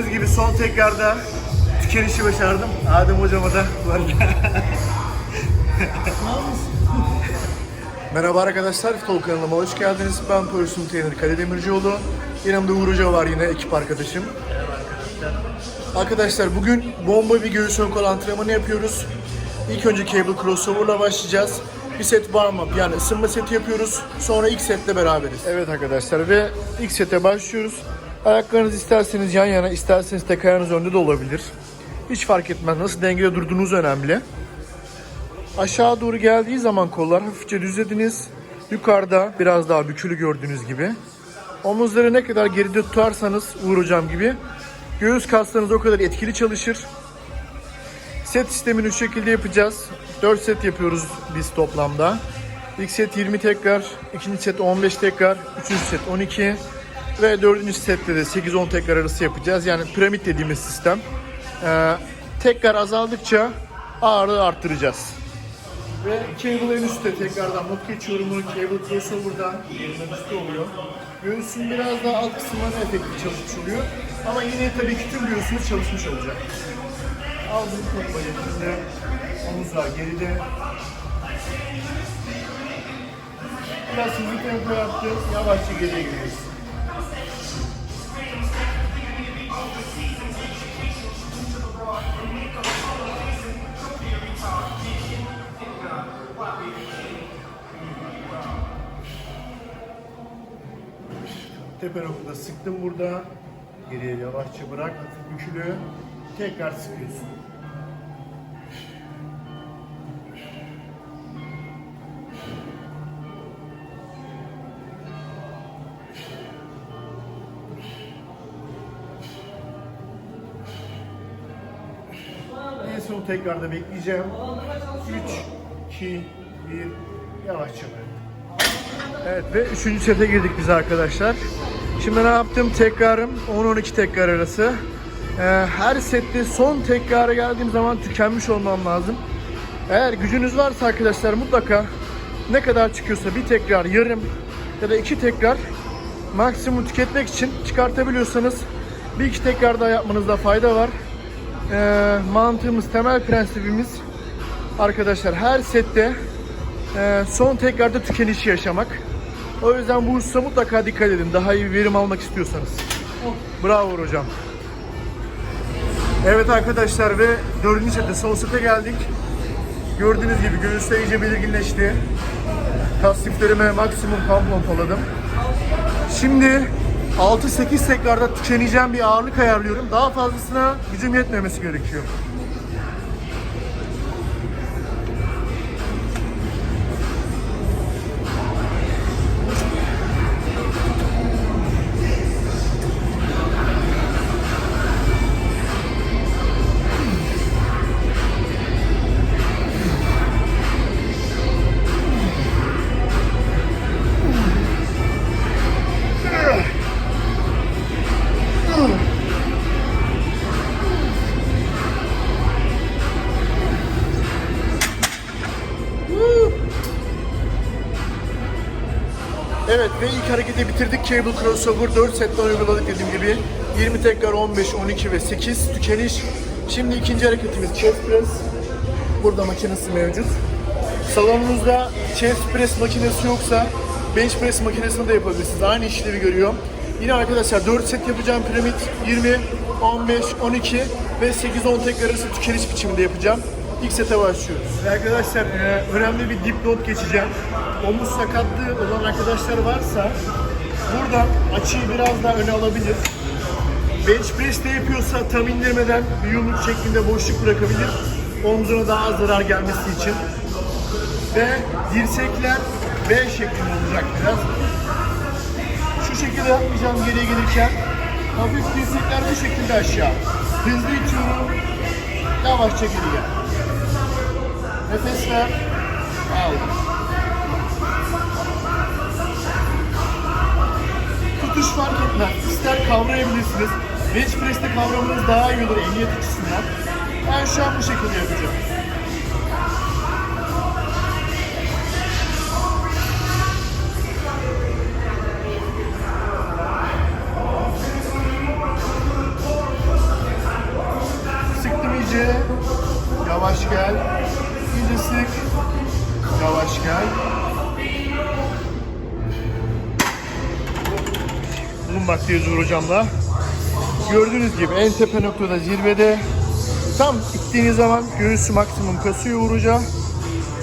Gördüğünüz gibi son tekrarda tükenişi başardım. Adem hocama da bu arada. Merhaba arkadaşlar, Futbol kanalıma hoş geldiniz. Ben Polisun Trainer Kadir Demircioğlu. Yanımda Uğur Hoca var yine ekip arkadaşım. Arkadaşlar bugün bomba bir göğüs ön kol antrenmanı yapıyoruz. İlk önce cable crossover'la başlayacağız. Bir set warm up yani ısınma seti yapıyoruz. Sonra ilk setle beraberiz. Evet arkadaşlar ve ilk sete başlıyoruz. Ayaklarınız isterseniz yan yana, isterseniz tek ayağınız önde de olabilir. Hiç fark etmez. Nasıl dengede durduğunuz önemli. Aşağı doğru geldiği zaman kollar hafifçe düzlediniz. Yukarıda biraz daha bükülü gördüğünüz gibi. Omuzları ne kadar geride tutarsanız Uğur hocam gibi göğüs kaslarınız o kadar etkili çalışır. Set sistemini şu şekilde yapacağız. 4 set yapıyoruz biz toplamda. İlk set 20 tekrar, ikinci set 15 tekrar, üçüncü set 12 ve dördüncü sette de 8-10 tekrar arası yapacağız. Yani piramit dediğimiz sistem. Ee, tekrar azaldıkça ağırlığı arttıracağız. Ve cable en üstte tekrardan not geçiyorum bunu cable crossover'dan yerinden üstte oluyor. Göğsün biraz daha alt kısımlarına efektif çalışmış oluyor. Ama yine tabii ki tüm göğsünüz çalışmış olacak. Aldım kopmayı şimdi omuzlar geride. Biraz hızlı tempo yaptı. Yavaşça geriye gidiyoruz. Tepe noktada sıktım burada. Geriye yavaşça bırak. Hafif bükülü. Tekrar sıkıyorsun. En son tekrarda bekleyeceğim. 3, 2, 1, yavaşça bırak. Evet ve üçüncü sete girdik biz arkadaşlar. Şimdi ne yaptım? Tekrarım 10-12 tekrar arası. Ee, her sette son tekrara geldiğim zaman tükenmiş olmam lazım. Eğer gücünüz varsa arkadaşlar mutlaka ne kadar çıkıyorsa bir tekrar yarım ya da iki tekrar maksimum tüketmek için çıkartabiliyorsanız bir iki tekrar daha yapmanızda fayda var. Ee, mantığımız, temel prensibimiz arkadaşlar her sette e, son tekrarda tükenişi yaşamak. O yüzden bu hususa mutlaka dikkat edin. Daha iyi verim almak istiyorsanız. Bravo hocam. Evet arkadaşlar ve dördüncü sete son sete geldik. Gördüğünüz gibi göğüsler iyice belirginleşti. Kas liflerime maksimum kan pompaladım. Şimdi 6-8 tekrarda tükeneceğim bir ağırlık ayarlıyorum. Daha fazlasına gücüm yetmemesi gerekiyor. Evet ve ilk hareketi bitirdik. Cable crossover 4 setten uyguladık dediğim gibi. 20 tekrar 15, 12 ve 8 tükeniş. Şimdi ikinci hareketimiz chest press. Burada makinesi mevcut. Salonunuzda chest press makinesi yoksa bench press makinesini de yapabilirsiniz. Aynı işlevi görüyor. Yine arkadaşlar 4 set yapacağım piramit 20, 15, 12 ve 8-10 tekrar arası tükeniş biçiminde yapacağım. İlk sete başlıyoruz. Arkadaşlar e, önemli bir dipnot geçeceğim. Omuz sakatlığı olan arkadaşlar varsa buradan açıyı biraz daha öne alabilir. Bench press de yapıyorsa tam indirmeden bir yumruk şeklinde boşluk bırakabilir. Omzuna daha az zarar gelmesi için. Ve dirsekler V şeklinde olacak biraz. Şu şekilde yapmayacağım geriye gelirken. Hafif dirsekler bu şekilde aşağı. Hızlı itiyorum. Yavaşça geri. Nefes ver. Al. Tutuş fark etmez. İster kavrayabilirsiniz. Bench press'te kavramanız daha iyi olur emniyet açısından. Ben şu an bu şekilde yapacağım. Bulunmaktayız Uğur Hocam'la. Gördüğünüz gibi en tepe noktada zirvede. Tam gittiğiniz zaman göğüsü maksimum kasıyor Uğur Hoca.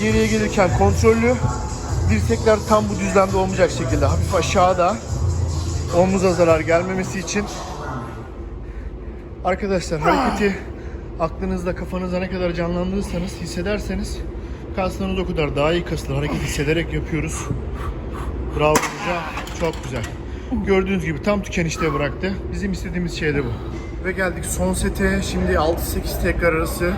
Geriye gelirken kontrollü. Dirsekler tam bu düzlemde olmayacak şekilde hafif aşağıda. Omuza zarar gelmemesi için. Arkadaşlar hareketi aklınızda kafanızda ne kadar canlandırırsanız hissederseniz kaslarınız o kadar daha iyi kasılır. Hareket hissederek yapıyoruz. Bravo hoca. Çok güzel. Gördüğünüz gibi tam tükenişte bıraktı. Bizim istediğimiz şey de bu. Ve geldik son sete. Şimdi 6-8 tekrar arası.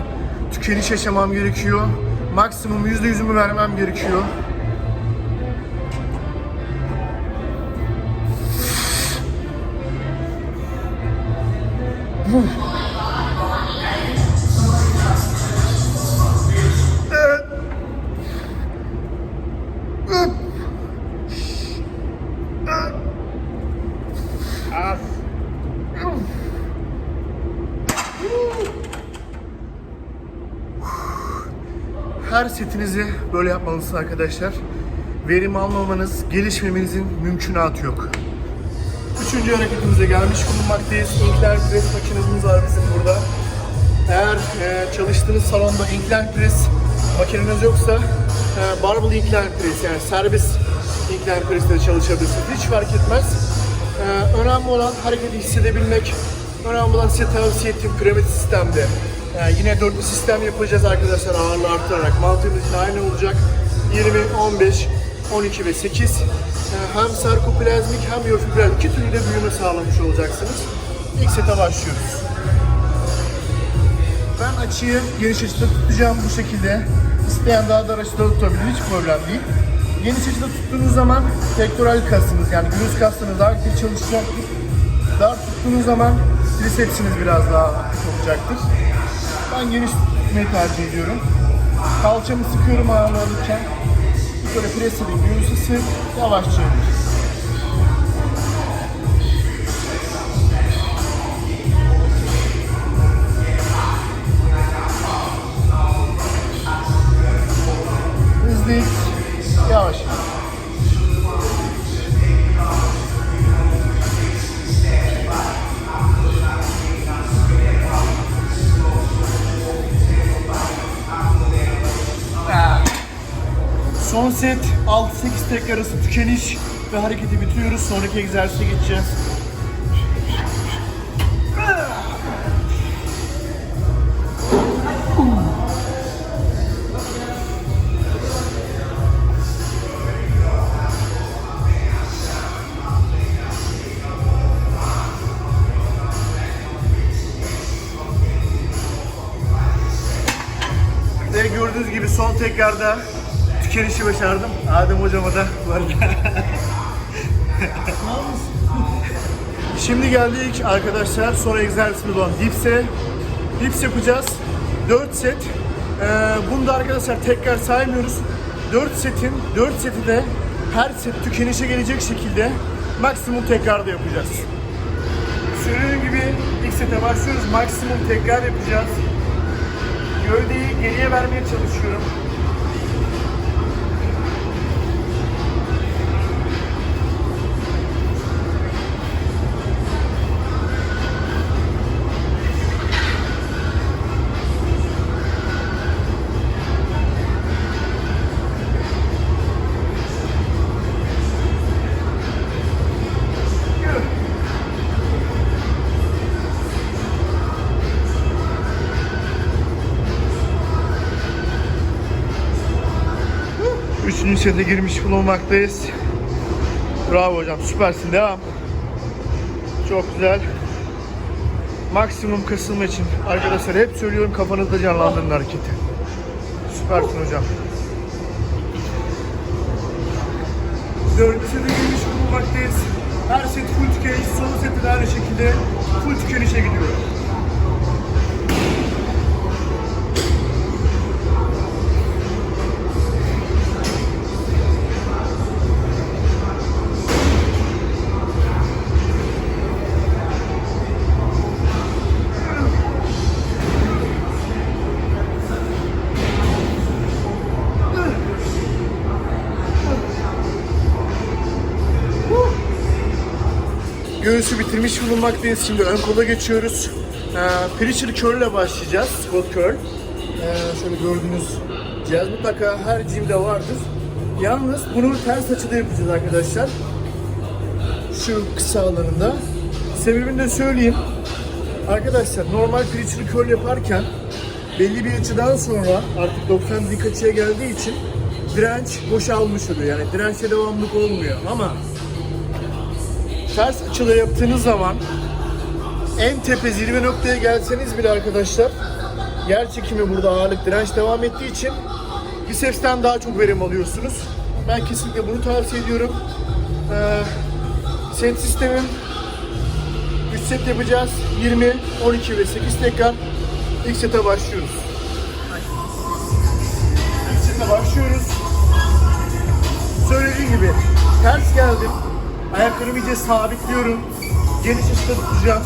Tükeniş yaşamam gerekiyor. Maksimum %100'ümü vermem gerekiyor. Her setinizi böyle yapmalısınız arkadaşlar. Verim almamanız, gelişmemenizin mümkünatı yok. Üçüncü hareketimize gelmiş bulunmaktayız. Inkler pres makinemiz var bizim burada. Eğer e, çalıştığınız salonda inkler pres makineniz yoksa e, barbell inkler pres yani serbest inkler presle çalışabilirsiniz. Hiç fark etmez. E, önemli olan hareketi hissedebilmek. Önemli olan size tavsiye ettiğim piramit sistemde. Yani yine dörtlü sistem yapacağız arkadaşlar ağırlığı arttırarak. Mantığımız yine aynı olacak. 20, 15, 12 ve 8. Ee, Hem sarkoplazmik hem miyofibral iki türlü de büyüme sağlamış olacaksınız. İlk sete başlıyoruz. Ben açıyı geniş açıda tutacağım bu şekilde. İsteyen daha dar açıda tutabilir, hiç problem değil. Geniş açıda tuttuğunuz zaman pektoral kasınız yani göğüs kasınız daha aktif çalışacaktır. Dar tuttuğunuz zaman trisepsiniz biraz daha aktif olacaktır. Ben geniş tutmayı tercih ediyorum. Kalçamı sıkıyorum ağırlığı alırken. Böyle pres edin, göğüsü sık, yavaşça indir. Hızlı yavaş Son set 6-8 tekrar arası tükeniş ve hareketi bitiriyoruz. Sonraki egzersize geçeceğiz. Ve gördüğünüz gibi son tekrarda tükenişi başardım. Adem hocama da bu arada. Şimdi geldik arkadaşlar son egzersizimiz olan dipse. Dips yapacağız. 4 set. Ee, bunu da arkadaşlar tekrar saymıyoruz. 4 setin 4 seti de her set tükenişe gelecek şekilde maksimum tekrarda yapacağız. Söylediğim gibi ilk sete başlıyoruz. Maksimum tekrar yapacağız. Gövdeyi geriye vermeye çalışıyorum. Üçüncü sete girmiş bulunmaktayız. Bravo hocam süpersin devam. Çok güzel. Maksimum kasılma için arkadaşlar hep söylüyorum kafanızda canlandırın hareketi. Süpersin hocam. Dördüncü sete girmiş bulunmaktayız. Her set full tükeniş, son sette de aynı şekilde full tükenişe gidiyor. Göğsü bitirmiş bulunmaktayız. Şimdi ön kola geçiyoruz. Ee, Preacher curl ile başlayacağız. Squat curl. Ee, şöyle gördüğünüz cihaz mutlaka her gymde vardır. Yalnız bunu ters açıda yapacağız arkadaşlar. Şu kısa alanında. Sebebini de söyleyeyim. Arkadaşlar normal preacher curl yaparken belli bir açıdan sonra artık 90 dik açıya geldiği için direnç boşalmış oluyor. Yani dirençte devamlılık olmuyor ama ters açıda yaptığınız zaman en tepe zirve noktaya gelseniz bile arkadaşlar yer çekimi burada ağırlık direnç devam ettiği için bisepsten daha çok verim alıyorsunuz. Ben kesinlikle bunu tavsiye ediyorum. Ee, set sistemim 3 set yapacağız. 20, 12 ve 8 tekrar. İlk sete başlıyoruz. İlk sete başlıyoruz. Söylediğim gibi ters geldim. Ayaklarımı iyice sabitliyorum. Geniş açıda tutacağım.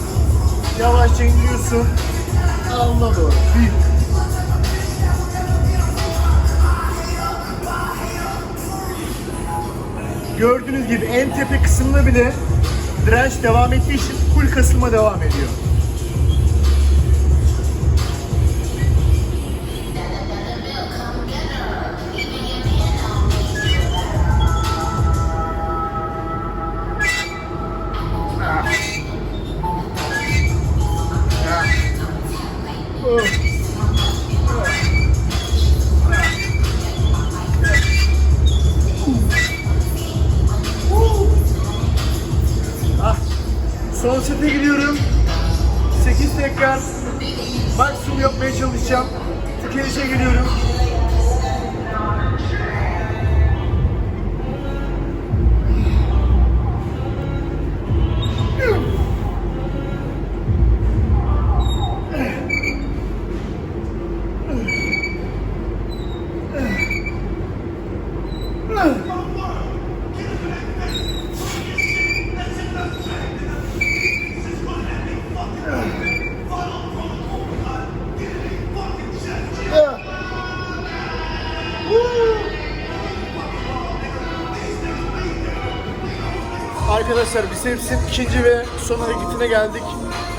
Yavaşça indiriyorsun. Alnına doğru. Bir. Gördüğünüz gibi en tepe kısmında bile direnç devam ettiği için full kasılma devam ediyor. Son sete gidiyorum. 8 tekrar maksimum yapmaya çalışacağım. Tükenişe geliyorum. Bisepsin ikinci ve son hareketine geldik.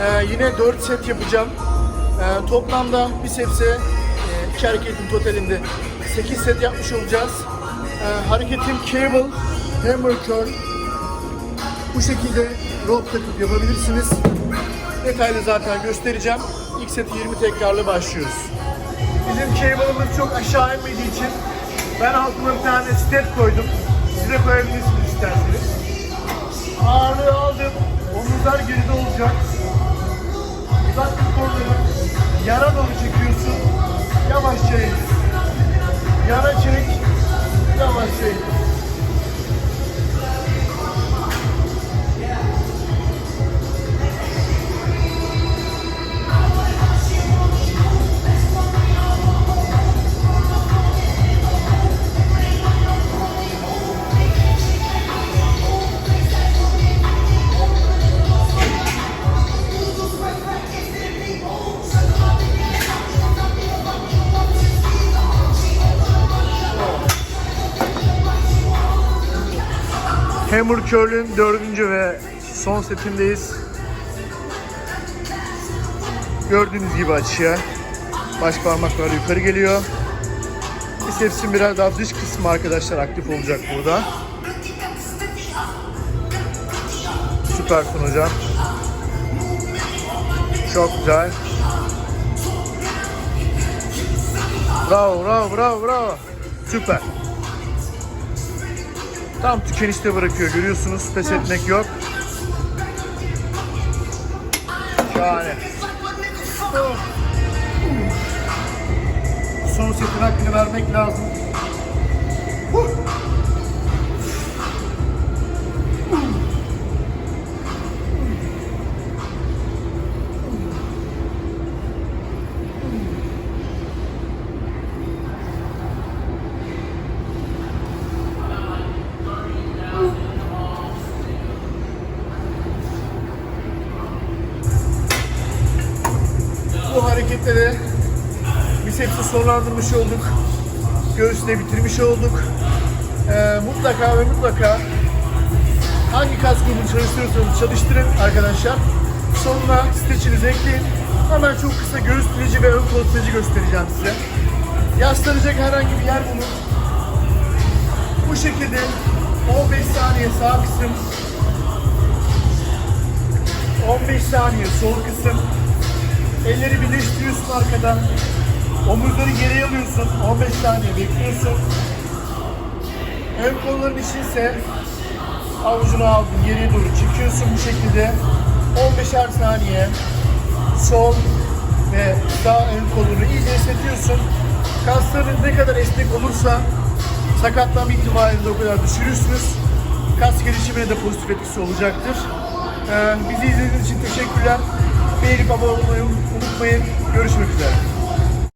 Ee, yine 4 set yapacağım. Ee, toplamda bisepse e, iki hareketin totalinde 8 set yapmış olacağız. Ee, hareketim cable, hammer curl. Bu şekilde rope takıp yapabilirsiniz. Detaylı zaten göstereceğim. İlk seti 20 tekrarla başlıyoruz. Bizim cable'ımız çok aşağı inmediği için ben altıma bir tane step koydum. Siz de koyabilirsiniz isterseniz. Ağırlığı aldım. Omuzlar geride olacak. Uzaklık kolları yana doğru çekiyorsun. Yavaşça indir. Yana çek. Yavaşça indir. Hammer Curl'ün dördüncü ve son setindeyiz. Gördüğünüz gibi açıya. Baş parmaklar yukarı geliyor. Bisepsin biraz daha dış kısmı arkadaşlar aktif olacak burada. Süpersin hocam. Çok güzel. Bravo, bravo, bravo, bravo. Süper. Tam tükenişte bırakıyor görüyorsunuz. Pes etmek yok. Şahane. Son setin vermek lazım. Bu hareketle de bisepsi sonlandırmış olduk. Göğüsle bitirmiş olduk. Ee, mutlaka ve mutlaka hangi kas grubunu çalıştırıyorsanız çalıştırın arkadaşlar. Sonuna streçinizi ekleyin. Hemen çok kısa göğüs streci ve ön kol streci göstereceğim size. Yaslanacak herhangi bir yer bulun. Bu şekilde 15 saniye sağ kısım, 15 saniye sol kısım. Elleri birleştiriyorsun arkadan. Omuzları geriye alıyorsun. 15 saniye bekliyorsun. Ön kolların için ise avucunu aldın, geriye doğru çekiyorsun bu şekilde. 15'er saniye sol ve sağ ön kolunu iyice esnetiyorsun. Kasların ne kadar esnek olursa sakatlanma ihtimalini de o kadar düşürürsünüz. Kas gelişimine de pozitif etkisi olacaktır. Ee, bizi izlediğiniz için teşekkürler. Beğenip abone olmayı unutmayın. Görüşmek üzere.